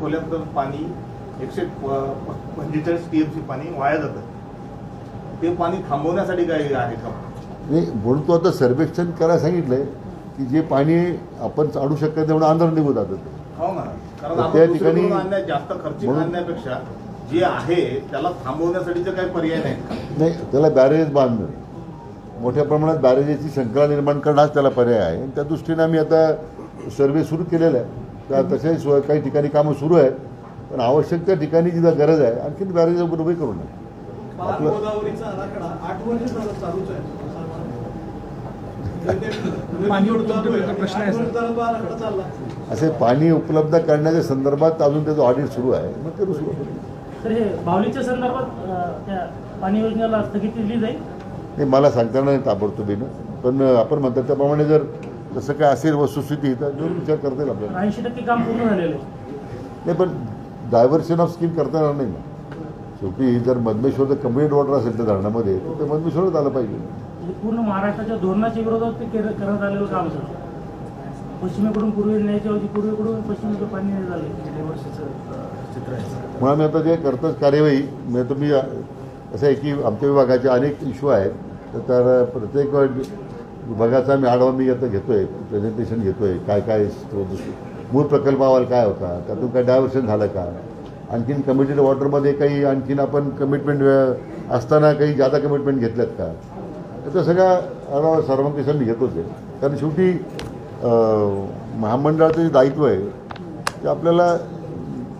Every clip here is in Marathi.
खोल्यात पाणी एकशे पंचेचाळीस टीएमसी पाणी वाया जातं. ते पाणी थांबवण्यासाठी काय आहे का? नाही म्हणून तो आता सर्वेक्षण करायला सांगितलंय की जे पाणी आपण चाडू शकत नाही म्हणून आंध्र निघून जातं. हो ना. कारण त्या ठिकाणी- जास्त म्हणून- आणण्यापेक्षा जे आहे त्याला थांबवण्यासाठीचे काही पर्याय नाही. नाही त्याला बॅरेज बांधणं. मोठ्या प्रमाणात बॅरेजेसची शृंखला निर्माण करणं हाच त्याला पर्याय आहे. त्या दृष्टीने आम्ही आता सर्वे सुरू केलेला आहे. सो- काही ठिकाणी कामं सुरू आहेत पण आवश्यक त्या ठिकाणी जिथं गरज आहे. आणखीन बॅरेज उभे करू नये आपलं- असे पाणी उपलब्ध करण्याच्या संदर्भात अजून त्याचं ऑडिट सुरू आहे. मग ते सुरू हे बावलीच्या संदर्भात पाणी योजनेला स्थगिती दिली जाईल? नाही मला सांगता नाही ताबडतोबीनं पण आपण म्हणतात त्याप्रमाणे जर तसं काय असेल वस्तुस्थिती तर जरूर विचार करता येईल आपल्याला. ऐंशी टक्के काम पूर्ण झालेलं आहे. नाही पण डायव्हर्शन ऑफ स्कीम करता येणार नाही ना. शेवटी जर मधमेश्वरचं कंप्लीट वॉटर असेल त्या धरणामध्ये तर ते मधमेश्वरच आलं पाहिजे. म्हणजे पूर्ण महाराष्ट्राच्या धोरणाच्या विरोधात ते केर- करण्यात आलेलं काम सर पश्चिमेकडून पूर्वे न्यायच्या ऐवजी पूर्वेकडून पश्चिमेकडे पाणी नाही झालं. गेल्या वर्षीचं चित्र आहे म्हणून आम्ही आता जे करतोच कार्यवाही म्हणजे तुम्ही असं आहे की आमच्या विभागाचे अनेक इश्यू आहेत. तर तर प्रत्येक विभागाचा मी आढावा मी आता घेतोय प्रेझेंटेशन घेतोय काय काय मूळ प्रकल्प अहवाल काय होता त्यातून काय डायव्हर्शन झालं का? आणखीन कमिटेड वॉटरमध्ये काही आणखीन आपण कमिटमेंट असताना काही जादा कमिटमेंट घेतल्यात का? त्याचा सगळा आढावा सर्वांपेक्षा मी घेतोच आहे. कारण शेवटी महामंडळाचं जे दायित्व आहे ते आपल्याला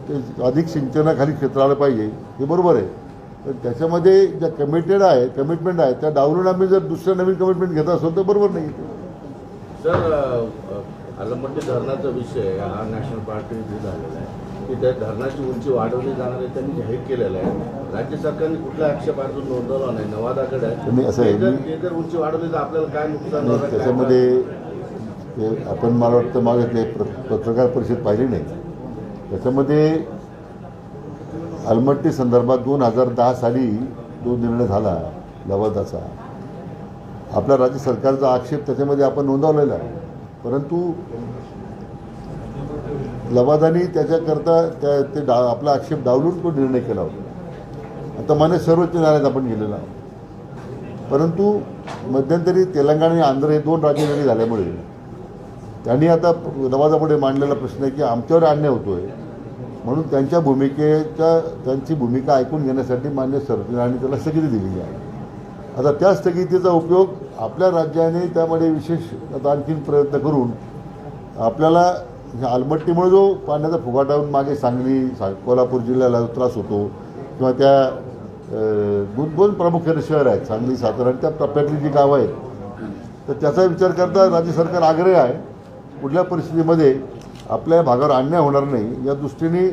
ते अधिक सिंचनाखाली क्षेत्र आलं पाहिजे हे बरोबर आहे. पण त्याच्यामध्ये ज्या कमिटेड आहे कमिटमेंट आहे त्या डावलून आम्ही जर दुसरं नवीन कमिटमेंट घेत असतो तर बरोबर नाही. सर अलमट्टी धरणाचा विषय हा नॅशनल पार्टी झालेला आहे की त्या धरणाची उंची वाढवली जाणार आहे त्यांनी जाहीर केलेलं आहे राज्य सरकारने कुठला आक्षेप अजून नोंदवला नाही नवादाकडे आहे. असं आहे, जर- उंची वाढवली तर आपल्याला काय नुकसान त्याच्यामध्ये ते आपण मला वाटतं मागे ते पत्रकार परिषद पाहिली नाही. त्याच्यामध्ये अलमट्टी संदर्भात दोन हजार दहा साली जो निर्णय झाला लवादाचा. आपल्या राज्य सरकारचा आक्षेप त्याच्यामध्ये आपण नोंदवलेला आहे. परंतु लवादानी त्याच्याकरता त्या ते डा आपला आक्षेप डावलून तो निर्णय केला होता. आता मान्य सर्वोच्च न्यायालयात आपण गेलेला आहोत. परंतु मध्यंतरी तेलंगणा आणि आंध्र हे दोन राज्य वेगळी झाल्यामुळे त्यांनी आता नवाजापुढे मांडलेला प्रश्न आहे की आमच्यावर अन्याय आहे म्हणून त्यांच्या भूमिकेच्या त्यांची भूमिका ऐकून घेण्यासाठी मान्य सरकारने त्याला स्थगिती दिलेली आहे. आता त्या स्थगितीचा उपयोग आपल्या राज्याने त्यामध्ये विशेष आता आणखीन प्रयत्न करून आपल्याला ह्या आलमट्टीमुळे जो पाण्याचा फुगाटा होऊन मागे सांगली सा कोल्हापूर जिल्ह्याला त्रास होतो किंवा त्या दोन दोन प्रामुख्याने शहर आहेत सांगली सातारा त्या टप्प्यातली जी गावं आहेत तर त्याचा विचार करता राज्य सरकार आग्रह आहे कुठल्या परिस्थितीमध्ये आपल्या भागावर अन्याय होणार नाही. या दृष्टीने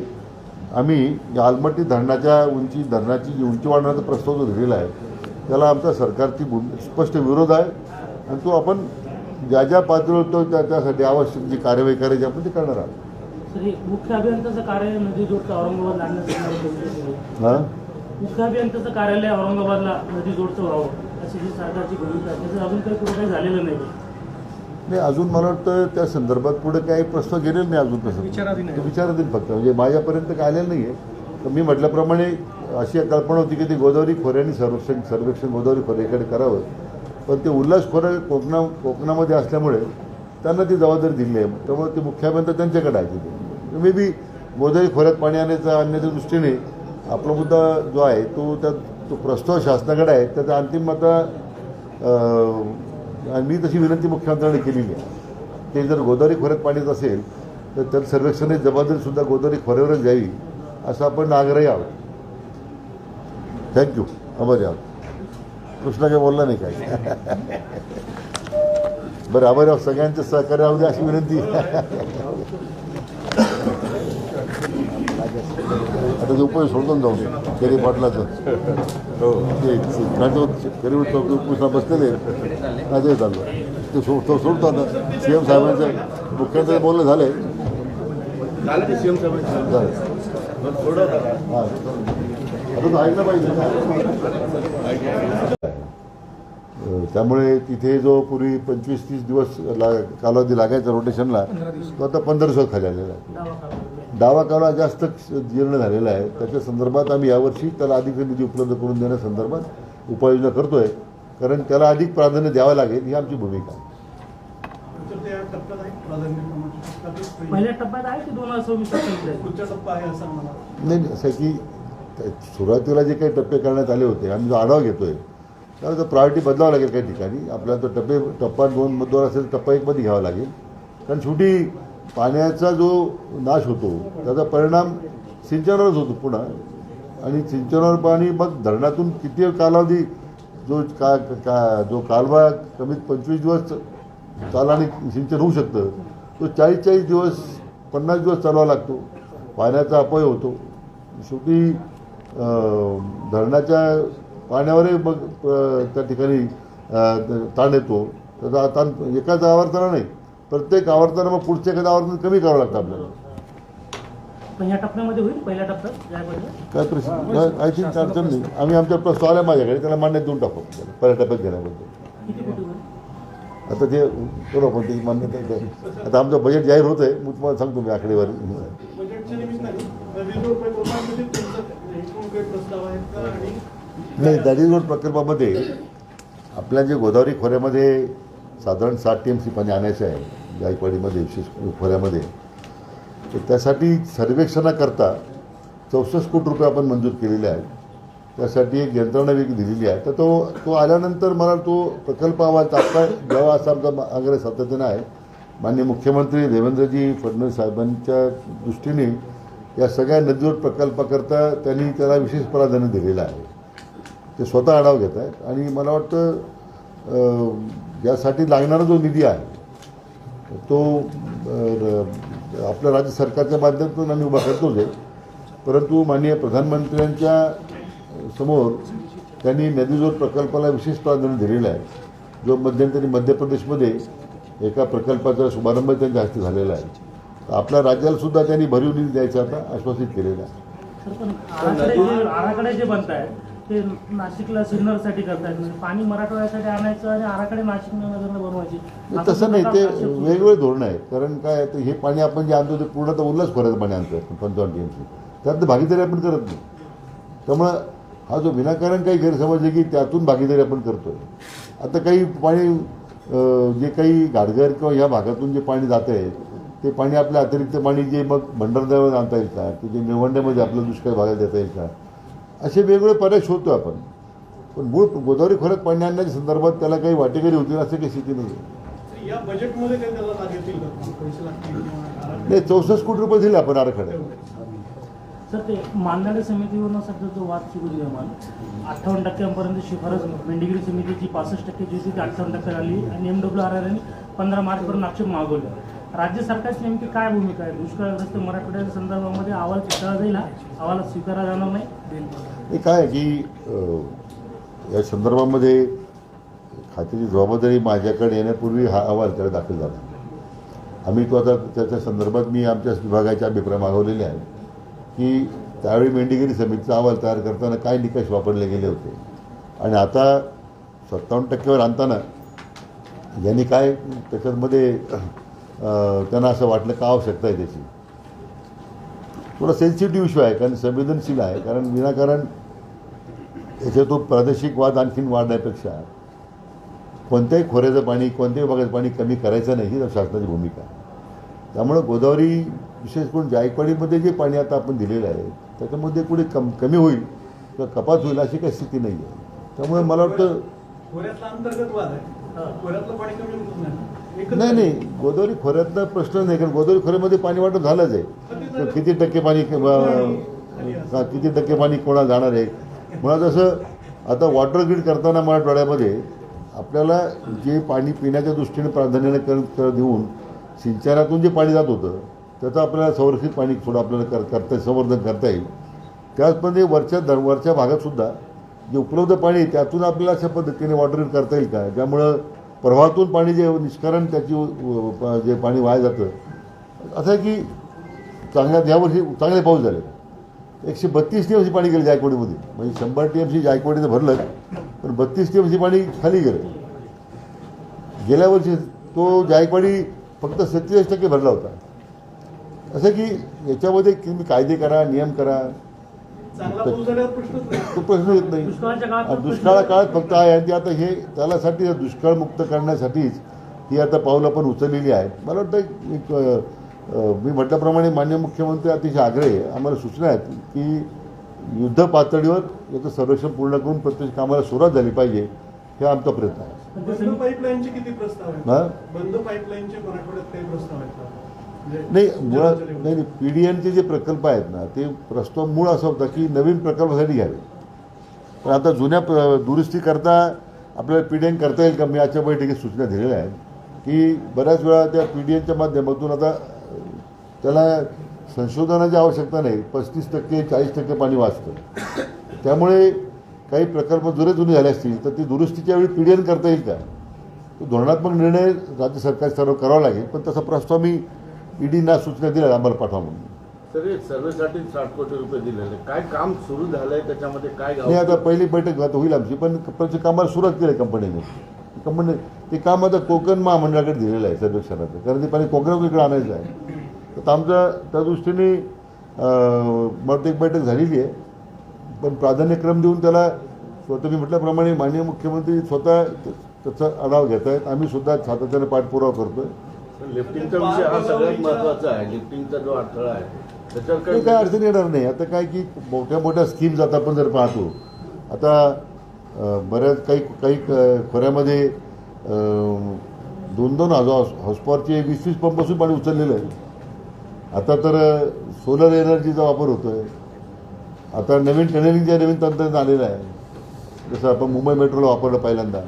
आम्ही या आलमट्टी धरणाच्या उंची धरणाची जी उंची वाढवण्याचा प्रस्ताव जो दिलेला आहे त्याला आमच्या सरकारची भूमी स्पष्ट विरोध आहे. आणि तो आपण ज्या ज्या पातळीवर तो त्या त्यासाठी आवश्यक जी कार्यवाही करायची आपण ती करणार आहोत. हे मुख्य अभियंत्याचं कार्य नदी जोडचं औरंगाबाद आणण्यासाठी हां? मुख्य अभियंत्याचं कार्यालय औरंगाबादला नदी जोडचं व्हावं अशी जी सरकारची भूमिका आहे त्याचं अजून काही पुढे काही झालेलं नाही. नाही अजून मला वाटतं त्या संदर्भात पुढे काही प्रश्न गेलेले नाही अजून तसं. विचाराधीन फक्त. म्हणजे माझ्यापर्यंत काय आलेलं नाही आहे तर मी म्हटल्याप्रमाणे अशी एक कल्पना होती की ते गोदावरी खोऱ्याने सर्वेक्षण सर्वेक्षण गोदावरी खोऱ्याकडे करावं. पण ते उल्हास खोरं कोकणा कोकणामध्ये असल्यामुळे त्यांना ती जबाबदारी दिली आहे. त्यामुळे ते मुख्यामंत्री त्यांच्याकडे आहे तिथे मे बी गोदावरी खोऱ्यात पाणी आणण्याचा आणण्याच्या दृष्टीने आपला मुद्दा जो आहे तो त्या तो प्रस्ताव शासनाकडे आहे. त्याचा अंतिम आता आणि मी तशी विनंती मुख्यमंत्र्यांनी केलेली आहे. ते जर गोदावरी खोऱ्यात पाणीच असेल तर तर सर्वेक्षणाची जबाबदारी सुद्धा गोदावरी खोऱ्यावरच द्यावी असं आपण आग्रही आहोत. थँक्यू आभारी आहोत. कृष्णा काही बोलला नाही काय बरं आभारी आहोत. सगळ्यांचं सहकार्य राहू द्या अशी विनंती. आता ते उपयोग सोडून जाऊ केरी पाटलाचं. ते केरी उपयोगा बसलेले काय ते चाललं. ते सोड तो सोडतो आता सी एम साहेबांचं मुख्यमंत्री बोलणं झालं? झालं हां. आता तो ऐकलं पाहिजे. त्यामुळे तिथे जो पूर्वी पंचवीस तीस दिवस ला कालावधी लागायचा रोटेशनला तो आता पंधरा दिवस खाली आलेला आहे दावा कालवा जास्त जीर्ण झालेला आहे. त्याच्या संदर्भात आम्ही यावर्षी त्याला अधिक निधी उपलब्ध करून देण्यासंदर्भात उपाययोजना करतोय. कारण त्याला अधिक प्राधान्य द्यावं लागेल ही आमची भूमिका आहे. आहे आहे आहे? नाही नाही, असं आहे की त्या- सुरुवातीला जे काही टप्पे करण्यात आले होते आम्ही जो आढावा घेतोय त्यामुळे प्रायोरिटी बदलावं लागेल काही ठिकाणी. आपल्याला तो टप्पे टप्पा दोन दोन असेल टप्पा एकमध्ये घ्यावा लागेल. कारण शेवटी पाण्याचा जो नाश होतो त्याचा परिणाम सिंचनावरच होतो पुन्हा. आणि सिंचनावर पाणी मग धरणातून किती कालावधी जो का का जो कालवा कमीत पंचवीस दिवस चाला आणि सिंचन होऊ शकतं तो चाळीस चाळीस दिवस पन्नास दिवस चालवा लागतो. पाण्याचा अपय होतो. शेवटी धरणाच्या पाण्यावरही मग त्या ठिकाणी ताण येतो. त्याचा ताण एकाच आवर्तना नाही. प्रत्येक आवर्तना मग पुढच्या एखाद्या आवर्तन कमी करावं लागतं आपल्याला. काय प्रश्न? आय थिंक अडचण नाही. आम्ही आमच्या प्रस्ताव आला माझ्याकडे त्याला मान्य देऊन टाकू पहिल्या टप्प्यात घेण्याबद्दल. आता ते करू आपण ते मान्यता. आता आमचं बजेट जाहीर होत आहे मी तुम्हाला सांगतो मी आकडेवारी. नाही दाडी रोड प्रकल्पामध्ये आपल्या जे गोदावरी खोऱ्यामध्ये साधारण सात टी एम सी पाणी आणायचं आहे जायकवाडीमध्ये विशेष खोऱ्यामध्ये तर त्यासाठी सर्वेक्षणाकरता चौसष्ट कोटी रुपये आपण मंजूर केलेले आहेत. त्यासाठी एक यंत्रणा वेगळी दिलेली आहे. तर तो तो आल्यानंतर मला तो प्रकल्प आवाज आत्ता जेव्हा असा आमचा आग्रह सातत्यानं आहे माननीय मुख्यमंत्री देवेंद्रजी फडणवीस साहेबांच्या दृष्टीने या सगळ्या नदीवर प्रकल्पाकरता त्यांनी त्याला विशेष प्राधान्य दिलेलं आहे. ते स्वतः आढावा घेत आहेत. आणि मला वाटतं यासाठी लागणारा जो निधी आहे तो आपल्या राज्य सरकारच्या माध्यमातून आम्ही उभा करतोच आहे परंतु माननीय प्रधानमंत्र्यांच्या समोर त्यांनी नदीजोड प्रकल्पाला विशेष प्राधान्य दिलेलं आहे. जो मध्यंतरी मध्य प्रदेशमध्ये एका प्रकल्पाचा शुभारंभ त्यांच्या हस्ते झालेला आहे. तर आपल्या राज्याला सुद्धा त्यांनी भरीव निधी द्यायचा आता आश्वासित केलेला आहे. ते नाशिकला सिन्नरसाठी करतायत. म्हणजे पाणी मराठवाड्यासाठी आणायचं आणि आराखडे नाशिक नगरला बनवायचे. तसं नाही ते वेगवेगळे धोरण आहे कारण काय तर हे पाणी आपण जे आणतो ते पूर्ण तर उल्हास खोऱ्याचं पाणी आणतो पंचावन्न टी एम सी त्यात भागीदारी आपण करत नाही. त्यामुळं हा जो विनाकारण काही गैरसमज आहे की त्यातून भागीदारी आपण करतोय. आता काही पाणी जे काही घाटघर किंवा या भागातून जे पाणी जात आहे ते पाणी आपल्या अतिरिक्त पाणी जे मग भंडारदऱ्यावर आणता येईल का? की जे निवडण्यामध्ये आपलं दुष्काळ भागात देता येईल का? असे वेगवेगळे पर्याय शोधतो आपण. पण मूळ गोदावरी खोऱ्यात पाणी आणण्याच्या संदर्भात त्याला काही वाटेकरी होतील असं काही स्थिती नाही आहे? नाही चौसष्ट कोटी रुपये दिले आपण आराखड्यात सर ते मानणारे समितीवरून सध्या जो वाद सुरू निर्माण अठ्ठावन्न टक्क्यांपर्यंत शिफारस मेंढगिरी समितीची पासष्ट टक्के जी होती ती अठ्ठावन्न टक्के आली आणि एम डब्ल्यू आर आर पंधरा मार्चपर्यंत आक्षेप मागवले. राज्य सरकारची नेमकी काय भूमिका आहे? दुष्काळग्रस्त मराठवाड्याच्या संदर्भामध्ये अहवाल चित्रा जाईल अहवाल स्वीकारला जाणार नाही? हे काय की या संदर्भामध्ये खात्याची जबाबदारी माझ्याकडे येण्यापूर्वी हा अहवाल त्याला दाखल झाला. आम्ही तो आता त्याच्या संदर्भात मी आमच्या विभागाचे अभिप्राय मागवलेले आहे की त्यावेळी मेंढीगिरी समितीचा अहवाल तयार करताना काय निकष वापरले गेले होते? आणि आता सत्तावन्न टक्क्यावर आणताना यांनी काय त्याच्यामध्ये त्यांना असं वाटलं का आवश्यकता आहे त्याची? थोडा सेन्सिटिव्ह इश्यू आहे कारण संवेदनशील आहे कारण विनाकारण याच्यातून प्रादेशिक वाद आणखीन वाढण्यापेक्षा कोणत्याही खोऱ्याचं पाणी कोणत्याही भागाचं पाणी कमी करायचं नाही ही शासनाची भूमिका आहे. त्यामुळं गोदावरी विशेष करून जायकवाडीमध्ये जे पाणी आता आपण दिलेलं आहे त्याच्यामध्ये कुठे कम कमी होईल किंवा कपात होईल अशी काही स्थिती नाही आहे. त्यामुळे मला वाटतं नाही नाही. गोदावरी खोऱ्यातला प्रश्न नाही कारण गोदावरी खोऱ्यामध्ये पाणी वाटप झालंच आहे. तर किती टक्के पाणी किती टक्के पाणी कोणा जाणार आहे? मुळात जसं आता वॉटर ग्रीड करताना मराठवाड्यामध्ये आपल्याला जे पाणी पिण्याच्या दृष्टीने प्राधान्याने कर देऊन सिंचनातून जे पाणी जात होतं त्याचं आपल्याला संरक्षित पाणी थोडं आपल्याला कर करता संवर्धन करता येईल. त्याचमध्ये वरच्या दर वरच्या भागातसुद्धा जे उपलब्ध पाणी त्यातून आपल्याला अशा पद्धतीने वॉटर ग्रीड करता येईल का? ज्यामुळं प्रवाहातून पाणी जे निष्कारण त्याची जे पाणी वाया जातं. असं आहे की चांगल्या यावर्षी चांगले पाऊस झाले. एकशे बत्तीस टी एम सी पाणी गेलं जायकवाडीमध्ये. म्हणजे शंभर टी एम सी जायकवाडीचं भरलं पण बत्तीस टी एम पाणी खाली गेलं. गेल्या वर्षी तो जायकवाडी फक्त सत्तेचाळीस टक्के भरला होता. असं की याच्यामध्ये तुम्ही कायदे करा नियम करा. तो प्रश्न येत नाही. दुष्काळ काळात फक्त आहे आणि ती आता हे त्यासाठी दुष्काळमुक्त करण्यासाठीच ही आता पावलं आपण उचललेली आहेत मला वाटतं मी म्हटल्याप्रमाणे मान्य मुख्यमंत्री अतिशय आग्रह आहे. आम्हाला सूचना आहेत की युद्ध पातळीवर याचं सर्वेक्षण पूर्ण करून प्रत्येक कामाला सुरुवात झाली पाहिजे हे आमचा प्रयत्न आहे. पण बंद पाईपलाईनचे किती प्रस्ताव आहेत? बंद पाईपलाईनचे मराठवाड्यात काही प्रस्ताव आहेत नाही मुळात नाही नाही पी डी एनचे जे प्रकल्प आहेत ना ते प्रस्ताव मूळ असा होता की नवीन प्रकल्पासाठी घ्यावे. पण आता जुन्या प्र- दुरुस्तीकरता आपल्याला पी डी एन करता येईल का? मी आजच्या बैठकीत सूचना दिलेल्या आहेत की बऱ्याच वेळा त्या पी डी एनच्या माध्यमातून आता त्याला संशोधनाची आवश्यकता नाही पस्तीस टक्के चाळीस टक्के पाणी वाचतं. त्यामुळे काही प्रकल्प जुने जुने झाले असतील तर ती दुरुस्तीच्या वेळी पी डी एन करता येईल का? तो धोरणात्मक निर्णय राज्य सरकार सर्व करावा लागेल पण तसा प्रस्ताव मी ईडीना सूचना दिल्या आम्हाला पाठवा म्हणून. सर सर्वेसाठी साठ कोटी रुपये दिलेले. काय काम सुरू झालंय त्याच्यामध्ये? काय गाव? नाही आता पहिली बैठक आता होईल आमची पण त्याच्या कामाला सुरुवात केली कंपनीने. कंपनी ते काम आता कोकण महामंडळाकडे दिलेलं आहे सर्वेक्षणाचं. कारण ते पाणी कोकणातून इकडे आणायचं आहे. तर आमच्या त्या दृष्टीने एक बैठक झालेली आहे. पण प्राधान्यक्रम देऊन त्याला स्वतः मी म्हटल्याप्रमाणे माननीय मुख्यमंत्री स्वतः त्याचा आढावा घेत आहेत आम्ही सुद्धा सातत्याने पाठपुरावा करतोय. लिफ्टिंगचा विषय हा सगळ्यात महत्त्वाचा आहे. लिफ्टिंगचा जो अडथळा आहे त्याच्यावर काही काय अडचण येणार नाही. आता काय की मोठ्या मोठ्या स्कीम्स आता आपण जर पाहतो आता बऱ्याच काही काही खोऱ्यामध्ये दोन दोन हजार हॉस्पॉरचे वीस वीस पंपासून पाणी उचललेलं आहे. आता तर सोलर एनर्जीचा वापर होतोय. आता नवीन टनेलिंगच्या नवीन तंत्रज्ञान आलेलं आहे जसं आपण मुंबई मेट्रोला वापरलं पहिल्यांदा.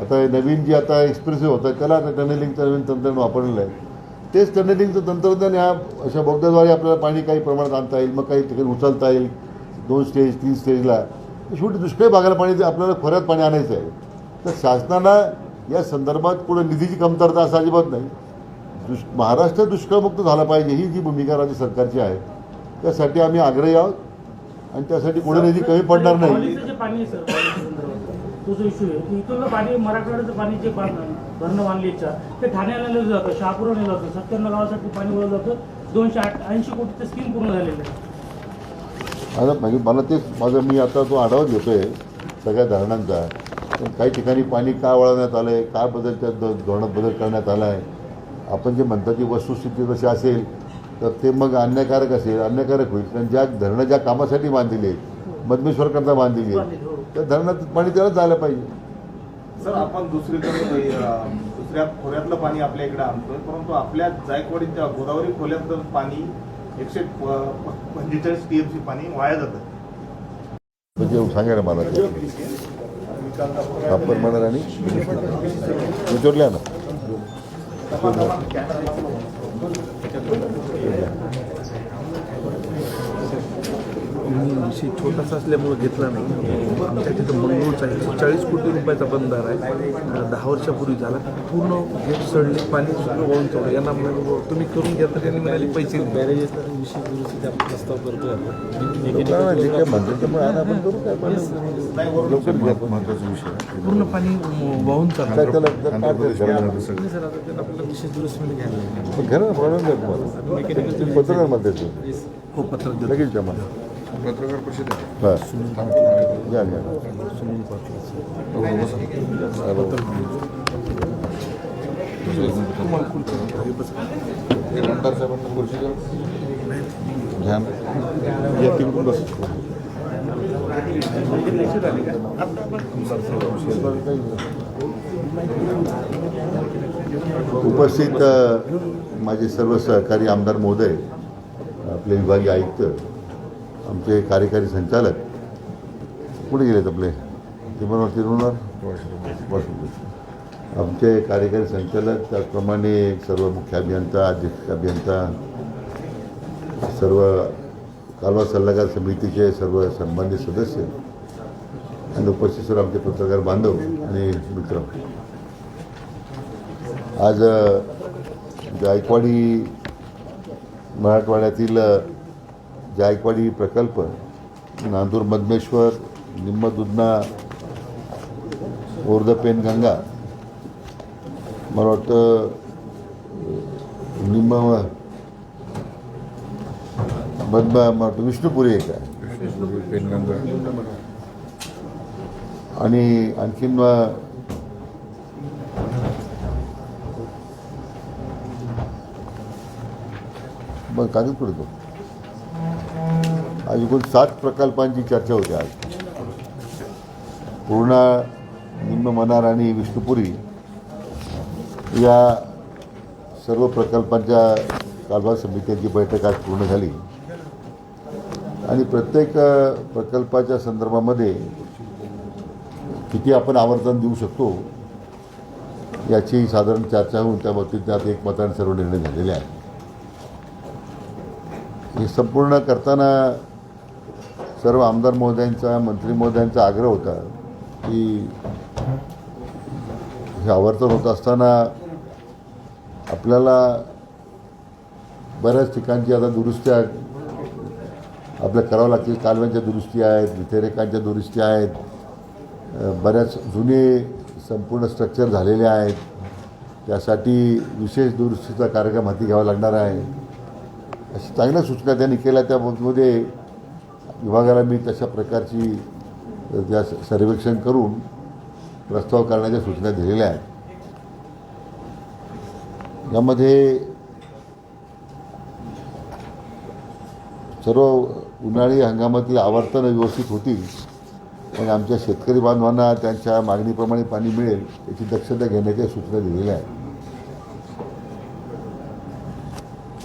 आता हे नवीन जी आता एक्सप्रेसिव्ह होतं आहे त्याला आता टनेलिंगचं नवीन तंत्रज्ञान वापरलेलं आहे. तेच टनेलिंगचं तंत्रज्ञान या अशा बोगद्याद्वारे आपल्याला पाणी काही प्रमाणात आणता येईल मग काही ठिकाणी उचलता येईल दोन स्टेज तीन स्टेजला शेवटी दुष्काळी भागाला पाणी ते आपल्याला खोऱ्यात पाणी आणायचं आहे. तर शासनाला या संदर्भात पुढे निधीची कमतरता असं अजिबात नाही. दुष् महाराष्ट्र दुष्काळमुक्त झाला पाहिजे ही जी भूमिका राज्य सरकारची आहे त्यासाठी आम्ही आग्रही आहोत. आणि त्यासाठी पुढे निधी कमी पडणार नाही. तो जो इश्यू आहे. की इथलं पाणी मराठवाड्याचं पाणी जे भरणं बांधली इच्छा ते ठाण्याला नेलं जातं शहापूरला नेलं जातं सत्त्याण्णव गावासाठी पाणी वळलं जातं दोनशे आठ ऐंशी कोटीचं स्कीम पूर्ण झालेलं आहे. आता म्हणजे मला तेच माझं मी आता तो आढावा घेतोय सगळ्या धरणांचा पण काही ठिकाणी पाणी का वळवण्यात आलं आहे का बदल त्या धोरणात बदल करण्यात आला आहे आपण जे म्हणता ती वस्तुस्थिती तशी असेल तर ते मग अन्यायकारक असेल अन्यायकारक होईल. कारण ज्या धरणं ज्या कामासाठी बांधलेली आहेत मधमेश्वरकरता बांधलेली आहेत त्या धरणात पाणी त्यालाच जायला पाहिजे. सर आपण दुसरीकडे दुसऱ्या खोऱ्यातलं पाणी आपल्या इकडे आणतोय परंतु आपल्या जायकवाडीच्या गोदावरी खोऱ्यातलं पाणी एकशे पंचेचाळीस टीएमसी पाणी वाया जातं. म्हणजे सांगा ना मला. ते. तापमान म्हणा आणि विचारल्या ना. मी विषय छोटासा असल्यामुळे घेतला नाही. आमच्या तिथं मंगळूरचा आहे. चाळीस कोटी रुपयाचा बंधारा आहे. दहा वर्षापूर्वी झाला. पूर्ण गेट सडले पाणी सगळं वाहून चाललं. यांना म्हणाले तुम्ही करून घ्या. तर त्यांनी म्हणाले पैसे नाही. बॅरेजेसचा विषय दुरुस्तीचा प्रस्ताव करतोय आपण लोकांना जे काय म्हणतात ते मग आता आपण करू काय पण लवकर घ्या महत्त्वाचा विषय पूर्ण पाणी वाहून चाललं आपल्याला विशेष दुरुस्तीमध्ये घ्यायला घ्या ना प्रॉब्लेम तुम्हाला द्यायचं. हो पत्र देतो. लगेच जमा. पत्रकार परिषद घ्या घ्या आमदार साहेबांना खुर्ची द्या. घ्या. या तिकडून बस उपस्थित माझे सर्व सहकारी आमदार महोदय आपले विभागीय आयुक्त आमचे कार्यकारी संचालक. कुठे गेलेत आपले? ते तिरुवनवर आमचे कार्यकारी संचालक त्याचप्रमाणे सर्व मुख्य अभियंता अध्यक्ष अभियंता सर्व कालवा सल्लागार समितीचे सर्व सन्मान्य सदस्य आणि उपस्थित सर्व आमचे पत्रकार बांधव आणि मित्र. आज जायकवाडी मराठवाड्यातील जायकवाडी प्रकल्प नांदूर मधमेश्वर निम्म दुधना ओर द पेन गंगा मला वाटतं निम्म बदमा मला वाटतं विष्णुपुरी एक आहे. पेनगंगा. आणि आणखीन मग कागद कुठे तो आज एकूण सात प्रकल्पांची चर्चा होती आज. पूर्णा निम्न मनार आणि विष्णुपुरी या सर्व प्रकल्पांच्या कारभार समित्यांची बैठक आज पूर्ण झाली. आणि प्रत्येक प्रकल्पाच्या संदर्भामध्ये किती आपण आवर्तन देऊ शकतो याची साधारण चर्चा होऊन त्या बाबतीत त्यात एकमताने सर्व निर्णय झालेले आहेत. हे संपूर्ण करताना सर्व आमदार महोदयांचा मंत्री महोदयांचा आग्रह होता की हे आवर्तन होत असताना आपल्याला बऱ्याच ठिकाणची आता दुरुस्त्या आपल्या करावं लागतील कालव्यांच्या दुरुस्ती आहेत विथेरेकांच्या दुरुस्ती आहेत. बऱ्याच जुने संपूर्ण स्ट्रक्चर झालेले आहेत. त्यासाठी विशेष दुरुस्तीचा कार्यक्रम हाती घ्यावा लागणार आहे. अशा चांगल्या सूचना त्यांनी केल्या. त्यामध्ये विभागाला मी तशा प्रकारची त्या स- सर्वेक्षण करून प्रस्ताव करण्याच्या सूचना दिलेल्या आहेत. यामध्ये सर्व उन्हाळी हंगामातील आवर्तनं व्यवस्थित होतील आणि आमच्या शेतकरी बांधवांना त्यांच्या मागणीप्रमाणे पाणी मिळेल याची दक्षता घेण्याच्या सूचना दिलेल्या आहेत.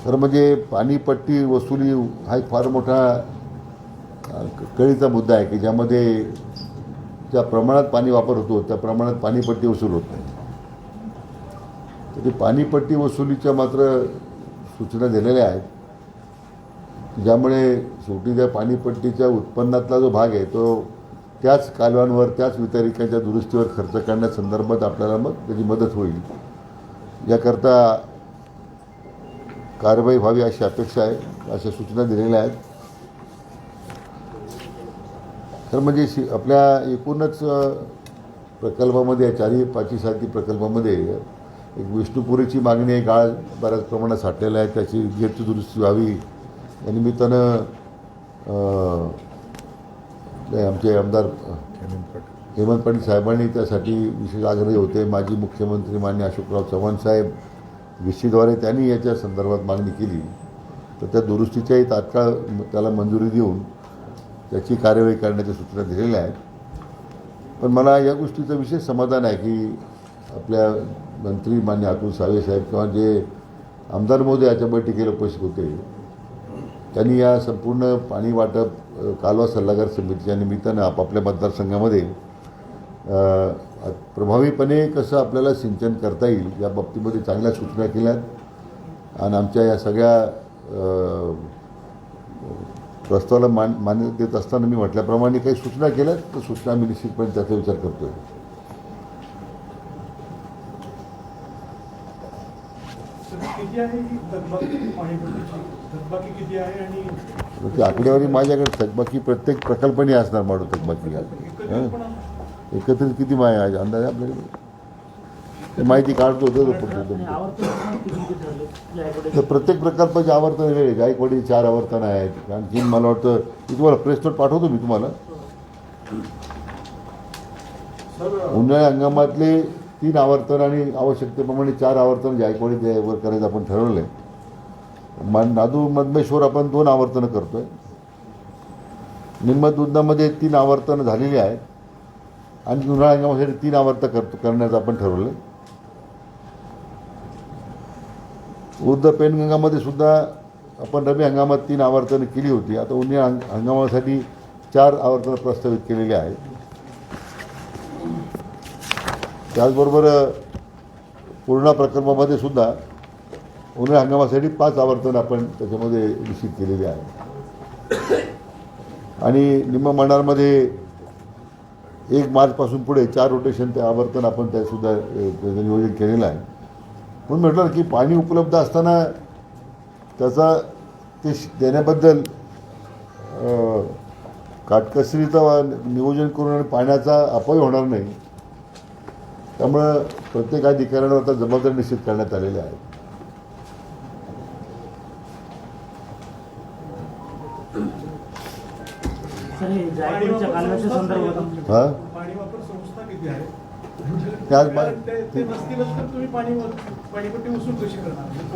तर म्हणजे पाणीपट्टी वसुली हा एक फार मोठा कळीचा मुद्दा आहे की ज्यामध्ये ज्या प्रमाणात पाणी वापर होतो त्या प्रमाणात पाणीपट्टी वसूल होत नाही. तर ते पाणीपट्टी वसुलीच्या मात्र सूचना दिलेल्या आहेत. ज्यामुळे शेवटी त्या पाणीपट्टीच्या उत्पन्नातला जो भाग आहे तो त्याच कालव्यांवर त्याच वितरिकांच्या दुरुस्तीवर खर्च करण्यासंदर्भात आपल्याला मग त्याची मदत होईल. याकरता कारवाई व्हावी अशी अपेक्षा आहे अशा सूचना दिलेल्या आहेत. तर म्हणजे शि आपल्या एकूणच प्रकल्पामध्ये चारही पाचही साती प्रकल्पामध्ये एक विष्णुपुरीची मागणी आहे गाळ बऱ्याच प्रमाणात साठलेला आहे. त्याची गेटची दुरुस्ती व्हावी या निमित्तानं आमचे आमदार हेमंत पाटील. साहेबांनी त्यासाठी विशेष आग्रही होते. माजी मुख्यमंत्री मान्य अशोकराव चव्हाण साहेब विशीद्वारे त्यांनी याच्या संदर्भात मागणी केली. तर त्या दुरुस्तीच्याही तात्काळ त्याला मंजुरी देऊन त्याची कार्यवाही करण्याच्या सूचना दिलेल्या आहेत. पण मला या गोष्टीचं विशेष समाधान आहे की आपल्या मंत्री मान्य अतुल सावे साहेब किंवा जे आमदार महोदय याच्या बैठकीला उपस्थित होते त्यांनी या संपूर्ण पाणी वाटप कालवा सल्लागार समितीच्या निमित्तानं आपापल्या मतदारसंघामध्ये प्रभावीपणे कसं आपल्याला सिंचन करता येईल या बाबतीमध्ये चांगल्या सूचना केल्यात. आणि आमच्या या सगळ्या प्रस्तावाला मान मान्य देत असताना मी म्हटल्याप्रमाणे काही सूचना केल्यात तर सूचना आम्ही निश्चितपणे त्याचा विचार करतोय. ती आकडेवारी माझ्याकडे थकबाकी प्रत्येक प्रकल्पाने असणार माडू थकबाकी एकत्रित किती माय अंदाज आपल्याकडे. माहिती काढतो तर प्रत्येक प्रकल्पाचे आवर्तन वेगळे गायकवाडी चार आवर्तन आहेत. आणखीन मला वाटतं मी तुम्हाला प्रेस नोट पाठवतो मी तुम्हाला. उन्हाळी हंगामातले तीन आवर्तन आणि आवश्यकतेप्रमाणे चार आवर्तन जायकवाडी वर करायचं आपण ठरवलं आहे मान नादू मधमेश्वर आपण दोन आवर्तनं करतोय. निम्म दुधामध्ये तीन आवर्तनं झालेली आहेत. आणि उन्हाळ्या हंगामासाठी तीन आवर्त करतो करण्याचं आपण ठरवलं आहे ऊर्ध पेनगंगामध्ये सुद्धा आपण रबी हंगामात तीन आवर्तनं केली होती. आता उन्हाळी हंग हंगामासाठी चार आवर्तनं प्रस्तावित केलेली आहेत त्याचबरोबर पूर्णा प्रकल्पामध्ये सुद्धा उन्हाळी हंगामासाठी पाच आवर्तन आपण त्याच्यामध्ये निश्चित केलेली आहे. आणि निम्न मंडळामध्ये एक मार्चपासून पुढे चार रोटेशन ते आवर्तन आपण त्यासुद्धा नियोजन केलेलं आहे. म्हणून म्हटलं ना की पाणी उपलब्ध असताना त्याचा ते श- देण्याबद्दल काटकसरीचं नियोजन करून आणि पाण्याचा अपव्य होणार नाही. त्यामुळं प्रत्येक अधिकाऱ्यांवर आता जबाबदारी निश्चित करण्यात आलेल्या आहेत हे करणार?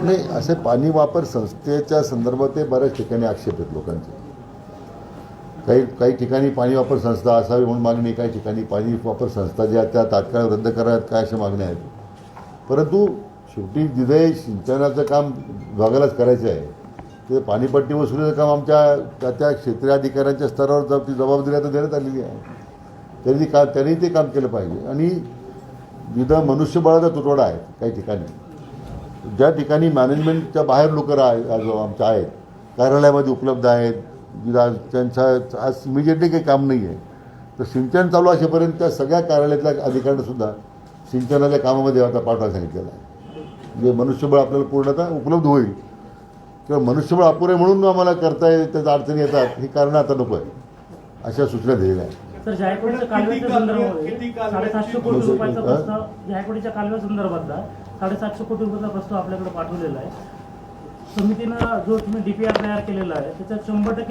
नाही असे पाणी वापर संस्थेच्या संदर्भात ते बऱ्याच ठिकाणी आक्षेप आहेत लोकांचे. काही काही ठिकाणी पाणी वापर संस्था असावी म्हणून मागणी काही ठिकाणी पाणी वापर संस्था ज्या त्या तात्काळ रद्द कराव्यात काय अशा मागण्या आहेत. परंतु शेवटी जिथे सिंचनाचं काम विभागालाच करायचं आहे ते पाणीपट्टी वसुलीचं काम आमच्या त्या त्या क्षेत्रीय अधिकाऱ्यांच्या स्तरावर ती जबाबदारी आता देण्यात आलेली आहे. त्यांनी का त्यांनी ते काम केलं पाहिजे. आणि जिथं मनुष्यबळाचा तुटवडा आहे काही ठिकाणी. ज्या ठिकाणी मॅनेजमेंटच्या बाहेर लोक आमच्या आहेत कार्यालयामध्ये उपलब्ध आहेत जिथं त्यांचा आज इमिजिएटली काही काम नाही आहे तर सिंचन चालू असेपर्यंत त्या सगळ्या कार्यालयातल्या अधिकाऱ्यांनासुद्धा सिंचनाच्या कामामध्ये आता पाठवायला सांगितलेलं आहे. म्हणजे मनुष्यबळ आपल्याला पूर्णतः उपलब्ध होईल. किंवा मनुष्यबळ अपुरे म्हणून आम्हाला करता येईल त्याच्या अडचणी येतात ही कारणं आता नको आहे. अशा सूचना दिलेल्या आहेत. तर जायकवाडीच्या कालव्याच्या संदर्भामध्ये साडेसातशे कोटी रुपयाचा हा? प्रस्ताव जायकवाडीच्या कालव्या संदर्भातला. साडेसातशे कोटी रुपयाचा प्रस्ताव आपल्याकडे पाठवलेला आहे. समितीनं जो तुम्ही डीपीआर तयार केलेला आहे त्याच्यात शंभर टक्के